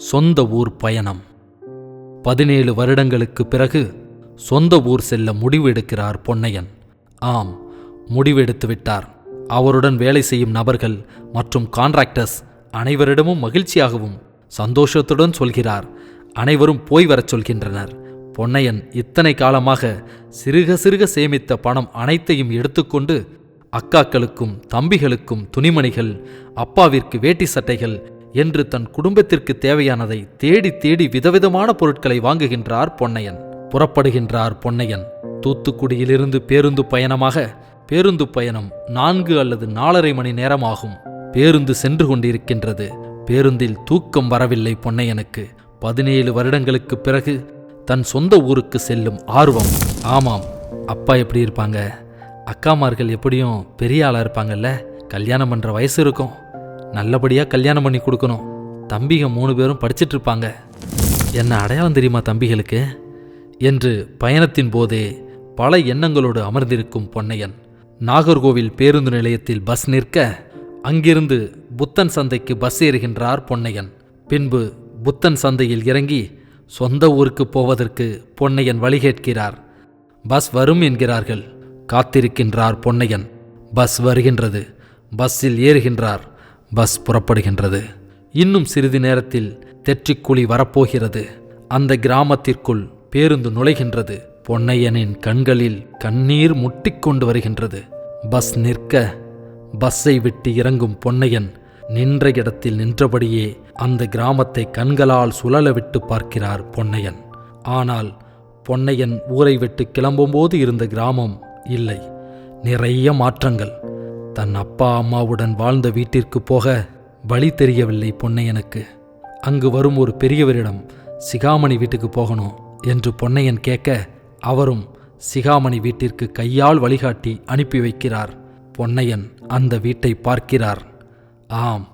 சொந்த ஊர் பயணம். பதினேழு வருடங்களுக்கு பிறகு சொந்த ஊர் செல்ல முடிவு எடுக்கிறார் பொன்னையன். ஆம் முடிவெடுத்து விட்டார். அவருடன் வேலை செய்யும் நபர்கள் மற்றும் கான்ட்ராக்டர்ஸ் அனைவரிடமும் மகிழ்ச்சியாகவும் சந்தோஷத்துடன் சொல்கிறார். அனைவரும் போய் வரச் சொல்கின்றனர். பொன்னையன் இத்தனை காலமாக சிறுக சிறுக சேமித்த பணம் அனைத்தையும் எடுத்துக்கொண்டு அக்காக்களுக்கும் தம்பிகளுக்கும் துணிமணிகள் அப்பாவிற்கு வேட்டி சட்டைகள் என்று தன் குடும்பத்திற்கு தேவையானதை தேடி தேடி விதவிதமான பொருட்களை வாங்குகின்றார் பொன்னையன். புறப்படுகின்றார் பொன்னையன். தூத்துக்குடியிலிருந்து பேருந்து பயணமாக பேருந்து பயணம் நான்கு அல்லது நாலரை மணி நேரமாகும். பேருந்து சென்று கொண்டிருக்கின்றது. பேருந்தில் தூக்கம் வரவில்லை பொன்னையனுக்கு. பதினேழு வருடங்களுக்கு பிறகு தன் சொந்த ஊருக்கு செல்லும் ஆர்வம். ஆமாம் அப்பா எப்படி இருப்பாங்க? அக்காமார்கள் எப்படியும் பெரிய ஆளாக இருப்பாங்கல்ல? கல்யாணம் பண்ணுற வயசு இருக்கும். நல்லபடியாக கல்யாணம் பண்ணி கொடுக்கணும். தம்பிங்க மூணு பேரும் படிச்சிட்டு இருப்பாங்க. என்ன அடையாளம் தெரியுமா தம்பிகளுக்கு? என்று பயணத்தின் போதே பல எண்ணங்களோடு அமர்ந்திருக்கும் பொன்னையன் நாகர்கோவில் பேருந்து நிலையத்தில் பஸ் நிற்க அங்கிருந்து புத்தன் சந்தைக்கு பஸ் ஏறுகின்றார் பொன்னையன். பின்பு புத்தன் சந்தையில் இறங்கி சொந்த ஊருக்கு போவதற்கு பொன்னையன் வழி கேட்கிறார். பஸ் வரும் என்கிறார்கள். காத்திருக்கின்றார் பொன்னையன். பஸ் வருகின்றது. பஸ்ஸில் ஏறுகின்றார். பஸ் புறப்படுகின்றது. இன்னும் சிறிது நேரத்தில் தெற்றிக்குழி வரப்போகிறது. அந்த கிராமத்திற்குள் பேருந்து நுழைகின்றது. பொன்னையனின் கண்களில் கண்ணீர் முட்டிக்கொண்டு வருகின்றது. பஸ் நிற்க பஸ்ஸை விட்டு இறங்கும் பொன்னையன் நின்ற இடத்தில் நின்றபடியே அந்த கிராமத்தை கண்களால் சுழல விட்டு பார்க்கிறார் பொன்னையன். ஆனால் பொன்னையன் ஊரை விட்டு கிளம்பும்போது இருந்த கிராமம் இல்லை. நிறைய மாற்றங்கள். தன் அப்பா அம்மாவுடன் வாழ்ந்த வீட்டிற்கு போக வழி தெரியவில்லை பொன்னையனுக்கு அங்கு வரும் ஒரு பெரியவரிடம் சிகாமணி வீட்டுக்கு போகணும் என்று பொன்னையன் கேட்க அவரும் சிகாமணி வீட்டிற்கு கையால் வழிகாட்டி அனுப்பி வைக்கிறார். பொன்னையன் அந்த வீட்டை பார்க்கிறார். ஆம்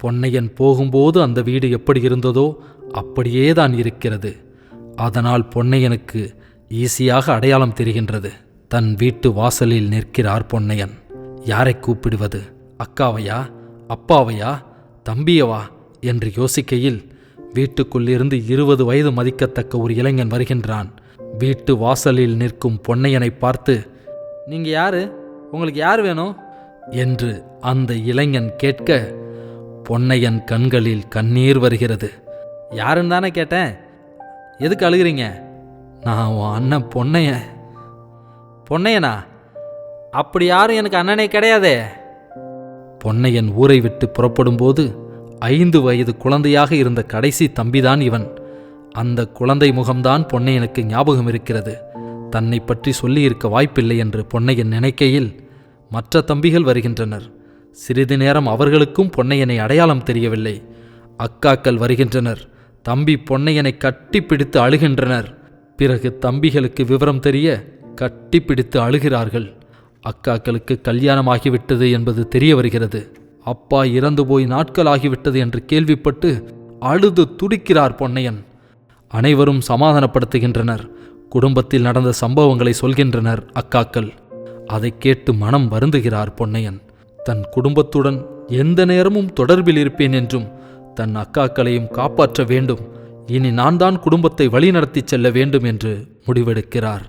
பொன்னையன் போகும்போது அந்த வீடு எப்படி இருந்ததோ அப்படியே தான் இருக்கிறது. அதனால் பொன்னையனுக்கு ஈஸியாக அடையாளம் தெரிகின்றது. தன் வீட்டு வாசலில் நிற்கிறார் பொன்னையன். யாரை கூப்பிடுவது? அக்காவையா? அப்பாவையா? தம்பியவா? என்று யோசிக்கையில் வீட்டுக்குள்ளிருந்து இருபது வயது மதிக்கத்தக்க ஒரு இளைஞன் வருகின்றான். வீட்டு வாசலில் நிற்கும் பொன்னையனை பார்த்து நீங்க யாரு? உங்களுக்கு யார் வேணும்? என்று அந்த இளைஞன் கேட்க பொன்னையன் கண்களில் கண்ணீர் வருகிறது. யாருன்னு தானே கேட்டேன். எதுக்கு அழுகிறீங்க? நான் உன் அண்ணன் பொன்னையன். பொன்னையனா? அப்படி யாரும் எனக்கு அண்ணனே கிடையாதே. பொன்னையன் ஊரை விட்டு புறப்படும்போது ஐந்து வயது குழந்தையாக இருந்த கடைசி தம்பிதான் இவன். அந்த குழந்தை முகம்தான் பொன்னையனுக்கு ஞாபகம் இருக்கிறது. தன்னை பற்றி சொல்லியிருக்க வாய்ப்பில்லை என்று பொன்னையன் நினைக்கையில் மற்ற தம்பிகள் வருகின்றனர். சிறிது நேரம் அவர்களுக்கும் பொன்னையனை அடையாளம் தெரியவில்லை. அக்காக்கள் வருகின்றனர். தம்பி பொன்னையனை கட்டிப்பிடித்து அழுகின்றனர். பிறகு தம்பிகளுக்கு விவரம் தெரிய கட்டிப்பிடித்து அழுகிறார்கள். அக்காக்களுக்கு கல்யாணமாகிவிட்டது என்பது தெரிய வருகிறது அப்பா இறந்து போய் நாட்களாகிவிட்டது என்று கேள்விப்பட்டு அழுது துடிக்கிறார் பொன்னையன். அனைவரும் சமாதானப்படுத்துகின்றனர். குடும்பத்தில் நடந்த சம்பவங்களை சொல்கின்றனர் அக்காக்கள். அதை கேட்டு மனம் வருந்துகிறார் பொன்னையன். தன் குடும்பத்துடன் எந்த நேரமும் தொடர்பில் இருப்பேன் என்றும் தன் அக்காக்களையும் காப்பாற்ற வேண்டும். இனி நான் தான் குடும்பத்தை வழிநடத்திச் செல்ல வேண்டும் என்று முடிவெடுக்கிறார்.